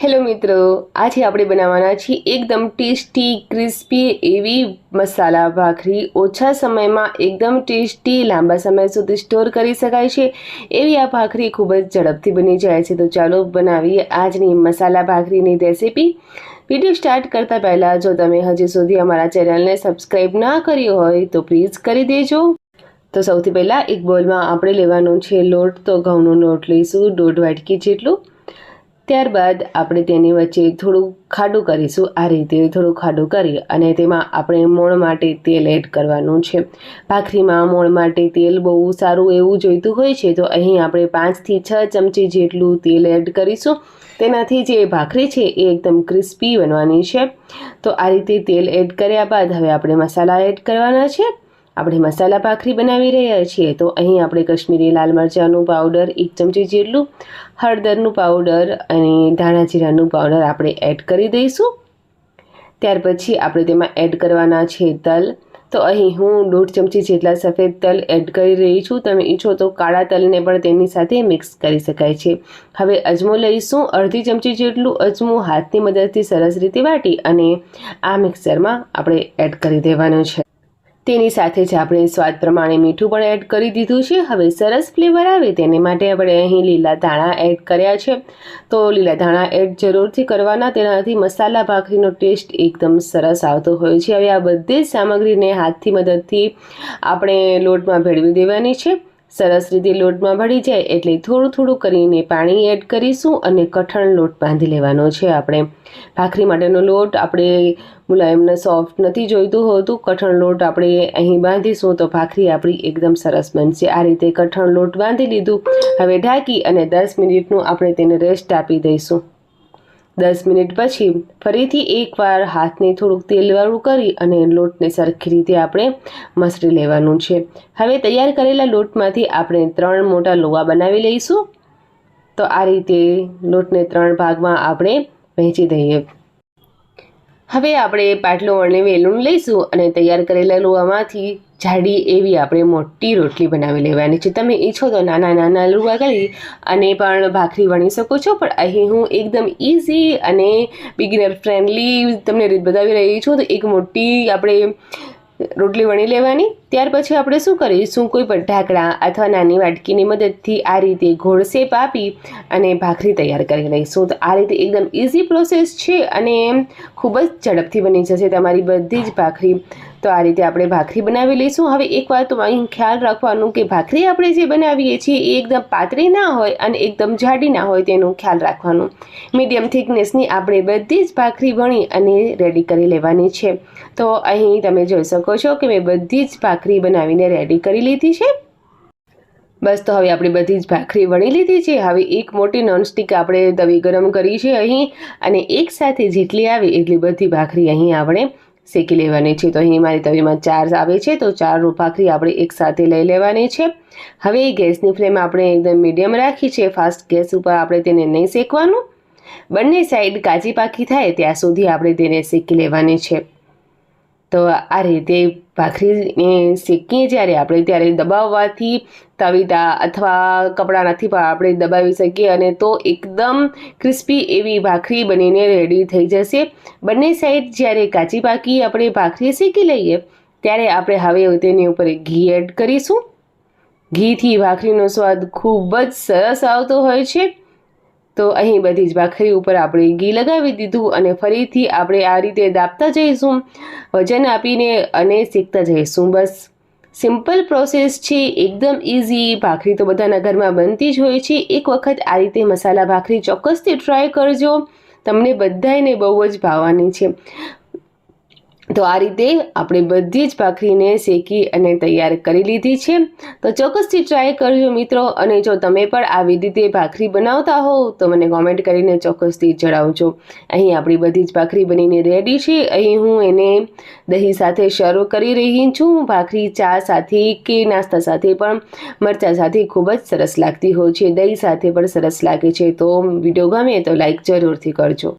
Hello મિત્રો, આજે આપણે બનાવવાના છીએ એકદમ ટેસ્ટી, ક્રિસ્પી એવી મસાલા ભાખરી. ઓછા સમયમાં એકદમ ટેસ્ટી, લાંબા સમય સુધી સ્ટોર કરી શકાય છે. એવી આ ભાખરી ખૂબ જ ઝડપથી બની જાય છે. તો ચાલો બનાવીએ આજની મસાલા ભાખરીની રેસીપી. વીડિયો સ્ટાર્ટ કરતાં પહેલાં, જો તમે હજી સુધી અમારા ચેનલને સબસ્ક્રાઈબ ના કરી હોય, તો પ્લીઝ કરી દેજો. તો સૌથી પહેલાં એક બોલમાં આપણે લેવાનો છે લોટ. તો ઘઉંનો લોટ લઈશું, દોઢ વાટકી જેટલું. ત્યારબાદ આપણે તેની વચ્ચે થોડું ખાડું કરીશું. આ રીતે થોડું ખાડું કરી અને તેમાં આપણે મોણ માટે તેલ એડ કરવાનું છે. ભાખરીમાં મોણ માટે તેલ બહુ સારું એવું જોઈતું હોય છે, તો અહીં આપણે પાંચથી છ ચમચી જેટલું તેલ એડ કરીશું. તેનાથી જે ભાખરી છે, એ એકદમ ક્રિસ્પી બનવાની છે. તો આ રીતે તેલ એડ કર્યા બાદ હવે આપણે મસાલા એડ કરવાના છે. આપણે મસાલા ભાખરી બનાવી રહ્યા છીએ, તો અહીં આપણે કશ્મીરી લાલ મરચાંનું પાવડર એક ચમચી જેટલું હળદરનું પાવડર અને ધાણા જીરાનું પાવડર આપણે એડ કરી દઈશું. ત્યાર પછી આપણે તેમાં એડ કરવાના છે તલ. તો અહીં હું દોઢ ચમચી જેટલા સફેદ તલ એડ કરી રહી છું. તમે ઈચ્છો તો કાળા તલને પણ તેની સાથે મિક્સ કરી શકાય છે. હવે અજમો લઈશું. અડધી ચમચી જેટલું અજમું હાથની મદદથી સરસ રીતે વાટી અને આ મિક્સરમાં આપણે એડ કરી દેવાનું છે. તેની સાથે જ આપણે સ્વાદ પ્રમાણે મીઠું પણ એડ કરી દીધું છે. હવે સરસ ફ્લેવર આવે તેને માટે આપણે અહીં લીલા ધાણા એડ કર્યા છે. તો લીલા ધાણા એડ જરૂરથી કરવાના, તેનાથી મસાલા ભાખરીનો ટેસ્ટ એકદમ સરસ આવતો હોય છે. હવે આ બધી જ સામગ્રીને હાથથી મદદથી આપણે લોટમાં ભેળવી દેવાની છે. સરસ રીતે લોટમાં ભળી જાય એટલે થોડું થોડું કરીને પાણી એડ કરીશું અને કઠણ લોટ બાંધી લેવાનો છે આપણે. ભાખરી માટેનો લોટ આપણે મુલાયમને સોફ્ટ નથી જોઈતું હોતું, કઠણ લોટ આપણે અહીં બાંધીશું તો ભાખરી આપણી એકદમ સરસ બનશે. આ રીતે કઠણ લોટ બાંધી લીધું. હવે ઢાંકી અને દસ મિનિટનું આપણે તેને રેસ્ટ આપી દઈશું. દસ મિનિટ પછી ફરીથી એકવાર હાથને થોડુંક તેલવાળું કરી અને લોટને સરખી રીતે આપણે મસળી લેવાનું છે. હવે તૈયાર કરેલા લોટમાંથી આપણે ત્રણ મોટા લોવા બનાવી લઈશું. તો આ રીતે લોટને ત્રણ ભાગમાં આપણે વહેંચી દઈએ. હવે આપણે પાટલો અને વેલણ લઈશું અને તૈયાર કરેલા લુવામાંથી જાડી એવી આપણે મોટી રોટલી બનાવી લેવાની છે. તમે ઈચ્છો તો નાના નાના લુવા કરી અને પણ ભાખરી વણી શકો છો, પણ અહીં હું એકદમ ઇઝી અને બિગિનર ફ્રેન્ડલી તમને રીત બતાવી રહી છું. તો એક મોટી આપણે રોટલી વણી લેવાની? ત્યાર પછી આપણે શું કરીશું? કોઈ પણ ઢાંકણા અથવા નાની વાટકીની મદદથી આ રીતે ગોળ શેપ આપી અને ભાખરી તૈયાર કરી લઈશું. તો આ રીતે એકદમ ઇઝી પ્રોસેસ છે અને ખૂબ જ ઝડપથી બની જશે તમારી બધી જ ભાખરી. તો આ રીતે આપણે ભાખરી બનાવી લઈશું. હવે એક વાત અહીં ખ્યાલ રાખવાનું કે ભાખરી આપણે જે બનાવીએ છીએ એ એકદમ પાતળી ના હોય અને એકદમ જાડી ના હોય તેનું ખ્યાલ રાખવાનું. મીડિયમ થિકનેસની આપણે બધી જ ભાખરી વણી અને રેડી કરી લેવાની છે. તો અહીં તમે જોઈ શકો છો કે મેં બધી જ ભાખરી બનાવીને રેડી કરી લીધી છે. બસ તો હવે આપણે બધી જ ભાખરી વણી લીધી છે. હવે એક મોટી નોનસ્ટિક આપણે તવી ગરમ કરી છે અહીં અને એક સાથે જેટલી આવે એટલી બધી ભાખરી અહીં આપણે શેકી લેવાની છે. તો અહીં મારી તવીમાં ચાર આવે છે. તો ચાર રૂપાખરી આપણે એકસાથે લઈ લેવાની છે. હવે ગેસની ફ્લેમ આપણે એકદમ મીડિયમ રાખી છે. ફાસ્ટ ગેસ ઉપર આપણે તેને નહીં શેકવાનું. બંને સાઈડ કાચી પાકી થાય ત્યાં સુધી આપણે તેને શેકી લેવાની છે. તો આ રીતે ભાખરીને શેકીએ જ્યારે આપણે, ત્યારે દબાવવાથી તવીતા અથવા કપડાનાથી પણ આપણે દબાવી શકીએ અને તો એકદમ ક્રિસ્પી એવી ભાખરી બનીને રેડી થઈ જશે. બંને સાઈડ જ્યારે કાચી પાકી આપણે ભાખરી શેકી લઈએ, ત્યારે આપણે હવે તેની ઉપર ઘી એડ કરીશું. ઘીથી ભાખરીનો સ્વાદ ખૂબ જ સરસ આવતો હોય છે. તો અહીં બધી જ ભાખરી ઉપર આપણે ઘી લગાવી દીધું અને ફરીથી આપણે આ રીતે દાબતા જઈશું, વજન આપીને અને શીખતા જઈશું. બસ સિમ્પલ પ્રોસેસ છે, એકદમ ઇઝી ભાખરી તો બધાના ઘરમાં બનતી જ હોય છે. એક વખત આ રીતે મસાલા ભાખરી ચોક્કસથી ટ્રાય કરજો. તમને બધાને બહુ જ ભાવવાની છે. તો આ રીતે આપણે બધી જ ભાખરીને શેકી અને તૈયાર કરી લીધી છે. તો ચોક્કસથી ટ્રાય કરજો મિત્રો અને જો તમે પણ આવી રીતે ભાખરી બનાવતા હોવ તો મને કોમેન્ટ કરીને ચોક્કસથી જણાવજો. અહીં આપણી બધી જ ભાખરી બનીને રેડી છે. અહીં હું એને દહીં સાથે સર્વ કરી રહી છું. ભાખરી ચા સાથે કે નાસ્તા સાથે પણ મરચાં સાથે ખૂબ જ સરસ લાગતી હોય છે. દહીં સાથે પણ સરસ લાગે છે. તો વીડિયો ગમે તો લાઈક જરૂરથી કરજો.